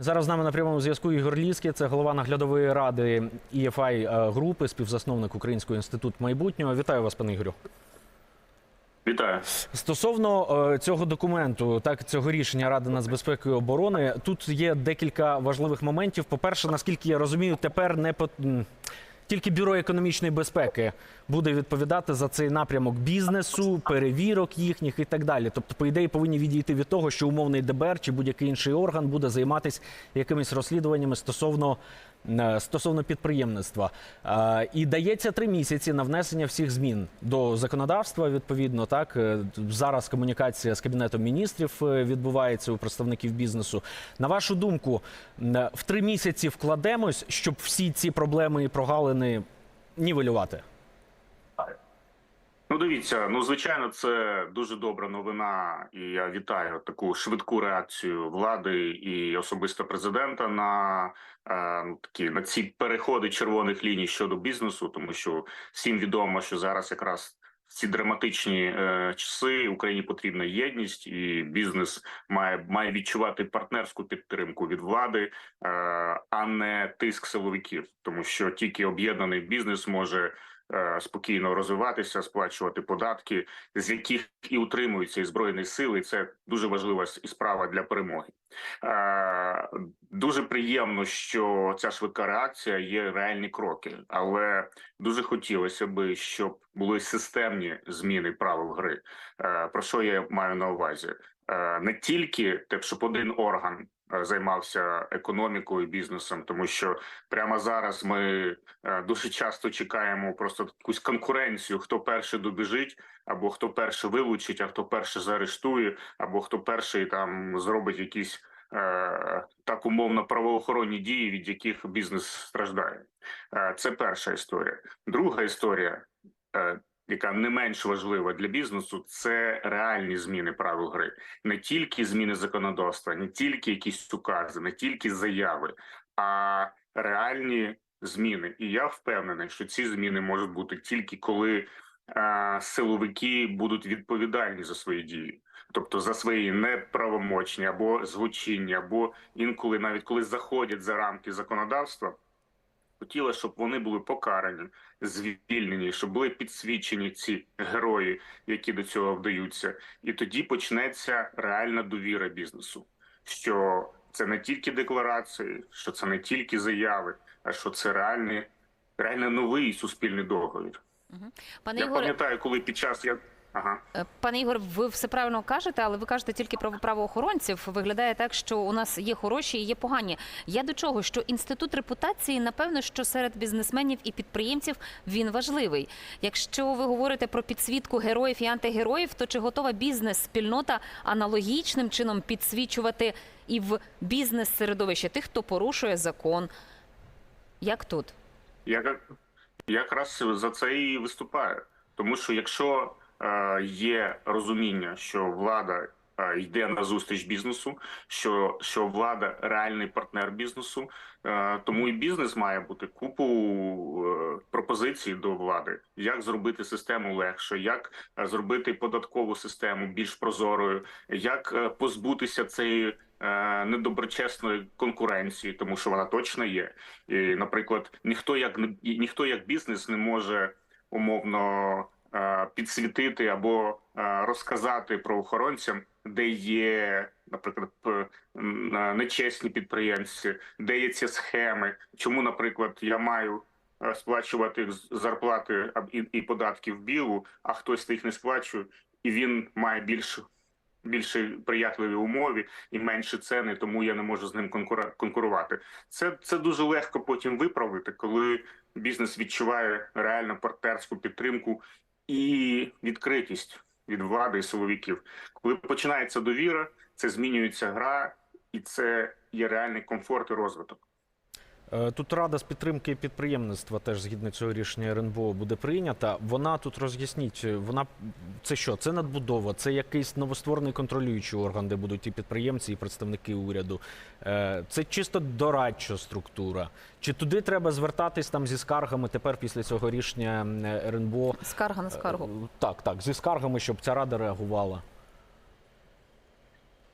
Зараз з нами на прямому зв'язку Ігор Ліський, це голова наглядової ради EFI е, групи, співзасновник Українського інституту майбутнього. Вітаю вас, пане Ігорю. Вітаю. Стосовно е, цього документу, так цього рішення Ради нацбезпеки і оборони, тут є декілька важливих моментів. По-перше, наскільки я розумію, тепер не по тільки бюро економічної безпеки буде відповідати за цей напрямок бізнесу, перевірок їхніх і так далі. Тобто, по ідеї, повинні відійти від того, що умовний ДБР чи будь-який інший орган буде займатися якимись розслідуваннями стосовно. Е, Стосовно підприємництва Е, і дається три місяці на внесення всіх змін до законодавства. Відповідно, так Е, зараз комунікація з кабінетом міністрів відбувається у представників бізнесу. На вашу думку, в три місяці вкладемось, щоб всі ці проблеми і прогалини нівелювати? Ну, дивіться, ну звичайно, це дуже добра новина, і я вітаю таку швидку реакцію влади і особисто президента на е, ну, такі на ці переходи червоних ліній щодо бізнесу, тому що всім відомо, що зараз якраз в ці драматичні е, часи Україні потрібна єдність, і бізнес має має відчувати партнерську підтримку від влади, е, а не тиск силовиків, тому що тільки об'єднаний бізнес може спокійно розвиватися, сплачувати податки, з яких і утримуються і збройні сили. Це дуже важлива і справа для перемоги. Е, Дуже приємно, що ця швидка реакція є реальні кроки, але дуже хотілося би, щоб були системні зміни правил гри. Е, Про що я маю на увазі? Е, Не тільки те, щоб один орган е, займався економікою бізнесом, тому що прямо зараз ми е, дуже часто чекаємо просто якусь конкуренцію, хто перший добіжить, або хто перший вилучить, а хто перший заарештує, або хто перший там зробить якісь е, так умовно правоохоронні дії, від яких бізнес страждає. Е, Це перша історія. Друга історія. Яка не менш важлива для бізнесу, це реальні зміни правил гри, не тільки зміни законодавства, не тільки якісь укази, не тільки заяви, а реальні зміни. І я впевнений, що ці зміни можуть бути тільки коли е, силовики будуть відповідальні за свої дії, тобто за свої неправомочні або злочинні, або інколи навіть коли заходять за рамки законодавства. Хотіла, щоб вони були покарані, звільнені, щоб були підсвічені ці герої, які до цього вдаються, і тоді почнеться реальна довіра бізнесу. Що це не тільки декларації, що це не тільки заяви, а що це реальний, реально новий суспільний договір. Пане Я Ігоре, пам'ятаю, коли під час я ага. е, пане Ігор, ви все правильно кажете, але ви кажете тільки про правоохоронців. Виглядає так, що у нас є хороші і є погані. Я до чого? Що інститут репутації, напевно, що серед бізнесменів і підприємців він важливий. Якщо ви говорите про підсвітку героїв і антигероїв, то чи готова бізнес-спільнота аналогічним чином підсвічувати і в бізнес-середовище тих, хто порушує закон? Як тут? Я якраз за це і виступаю. Тому що якщо є розуміння, що влада е, йде на зустріч бізнесу, що, що влада реальний партнер бізнесу, е, тому і бізнес має бути купу е, пропозицій до влади, як зробити систему легше, як е, зробити податкову систему більш прозорою, як е, позбутися цієї е, недоброчесної конкуренції, тому що вона точно є. І, наприклад, ніхто як ніхто як бізнес не може умовно е, підсвітити або е, розказати правоохоронцям, де є, наприклад, е, нечесні підприємці, де є ці схеми. Чому, наприклад, я маю е, сплачувати зарплати і, податки в білу, а хтось їх не сплачує, і він має більше. Більше приятливі умови і менші ціни, тому я не можу з ним конкурувати. Це це дуже легко потім виправити, коли бізнес відчуває реальну партнерську підтримку і відкритість від влади і силовиків. Коли починається довіра, це змінюється гра, і це є реальний комфорт і розвиток. Е, Тут рада з підтримки підприємництва теж згідно цього рішення РНБО буде прийнята. Вона тут роз'ясніть, вона це що? Це надбудова, це якийсь новостворений контролюючий орган, де будуть і підприємці, і представники уряду. Е, Це чисто дорадча структура. Чи туди треба звертатись там зі скаргами тепер після цього рішення РНБО? Скарга на скаргу. Е, Так, так, зі скаргами, щоб ця рада реагувала.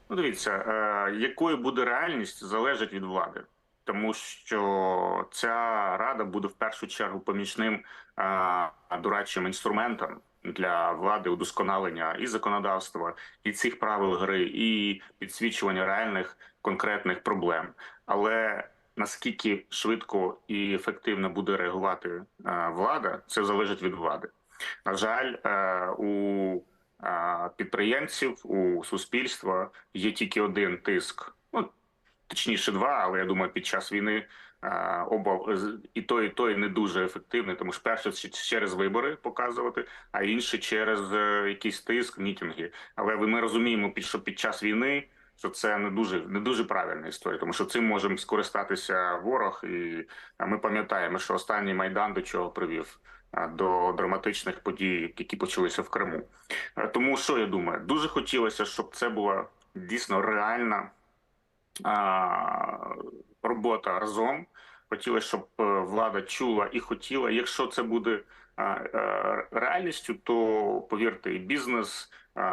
Ну, дивіться, якою буде реальність, залежить від влади, тому що ця рада буде в першу чергу помічним дорадчим інструментом для влади удосконалення і законодавства, і цих правил гри, і підсвічування реальних конкретних проблем. Але наскільки швидко і ефективно буде реагувати влада, це залежить від влади. На жаль, е, у підприємців, у суспільства є тільки один тиск. Точніше, два, але я думаю, під час війни оба і той, і той не дуже ефективний, тому що перше через вибори показувати, а інше через е, якийсь тиск, мітинги. Але ми розуміємо, що під час війни. Що це не дуже не дуже правильна історія, тому що цим може скористатися ворог, і ми пам'ятаємо, що останній майдан до чого привів до драматичних подій, які почалися в Криму. Е, Тому що я думаю, дуже хотілося, щоб це була дійсно реальна робота разом. Хотілося, щоб е, влада чула і хотіла. Якщо це буде е, реальністю, то повірте, і бізнес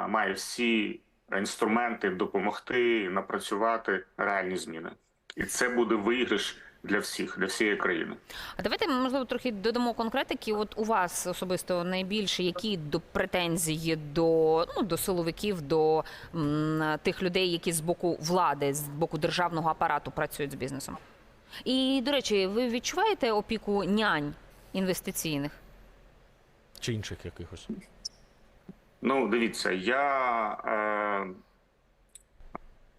має всі інструменти допомогти напрацювати реальні зміни, і це буде виграш для всіх, для всієї країни. А давайте можливо трохи додамо конкретики. От у вас особисто найбільше які до претензії до ну до силовиків, до м, тих людей, які з боку влади, з боку державного апарату працюють з бізнесом. І до речі, ви відчуваєте опіку нянь інвестиційних? Чи інших якихось? Ну, дивіться, я е,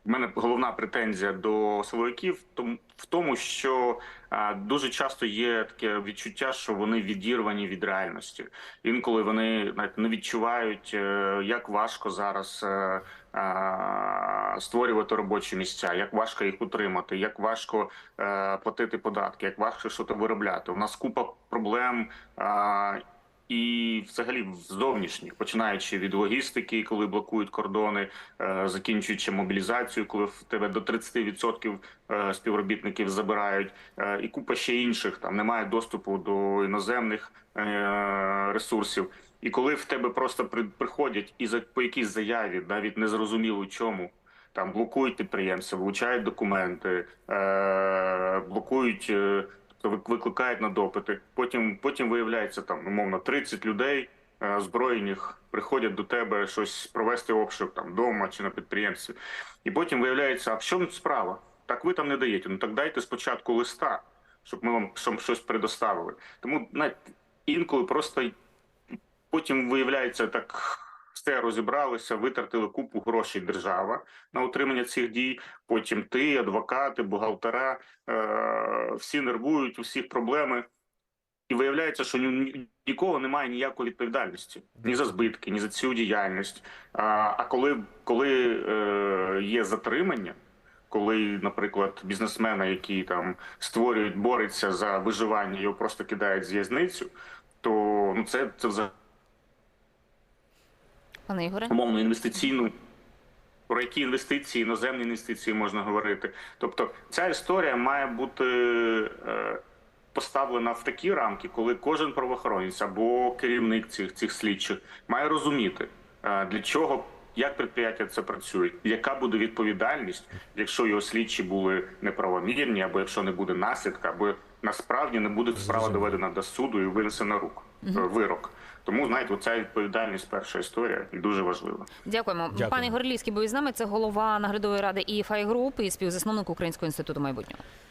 в мене головна претензія до силовиків в тому, що дуже часто є таке відчуття, що вони відірвані від реальності. Інколи вони навіть не відчувають, е, як важко зараз е, створювати робочі місця, як важко їх утримати, як важко е, платити податки, як важко щось виробляти. У нас купа проблем. І взагалі зовнішніх, починаючи від логістики, коли блокують кордони, е, закінчуючи мобілізацію, коли в тебе до 30% е, співробітників забирають, е, і купа ще інших там немає доступу до іноземних ресурсів. І коли в тебе просто при- приходять і за по якійсь заяві, навіть незрозуміло чому. Там блокують підприємців, вилучають документи, е, блокують викликають на допити. Потім, потім виявляється там умовно 30 людей е, озброєних приходять до тебе щось провести обшук там вдома чи на підприємстві. І потім виявляється, а в чому справа? Так ви там не даєте. Ну так дайте спочатку листа, щоб ми вам щось предоставили. Тому навіть інколи просто потім виявляється так. Все розібралися, витратили купу грошей держава на утримання цих дій. Потім ти, адвокати, бухгалтера, е, всі нервують, у всіх проблеми. І виявляється, що ні, ні- нікого немає ніякої відповідальності ні за збитки, ні за цю діяльність. А коли, коли е, є затримання, коли, наприклад, бізнесмена, який там створюють, бореться за виживання, його просто кидають з в'язницю, то ну це, це взагалі Пане Ігоре? умовно інвестиційну. Про які інвестиції, іноземні інвестиції можна говорити? Тобто, ця історія має бути е, поставлена в такі рамки, коли кожен правоохоронець або керівник цих цих слідчих має розуміти, е, для чого. Як підприємства це працює, яка буде відповідальність, якщо його слідчі були неправомірні, або якщо не буде наслідка, або насправді не буде справа доведена до суду і винесена рук е, вирок. Тому знаєте, ця відповідальність перша історія і дуже важлива. Дякуємо. Дякую. Пане Горлівський був із нами. Це голова наглядової ради ІФАЙ Груп і співзасновник Українського інституту майбутнього.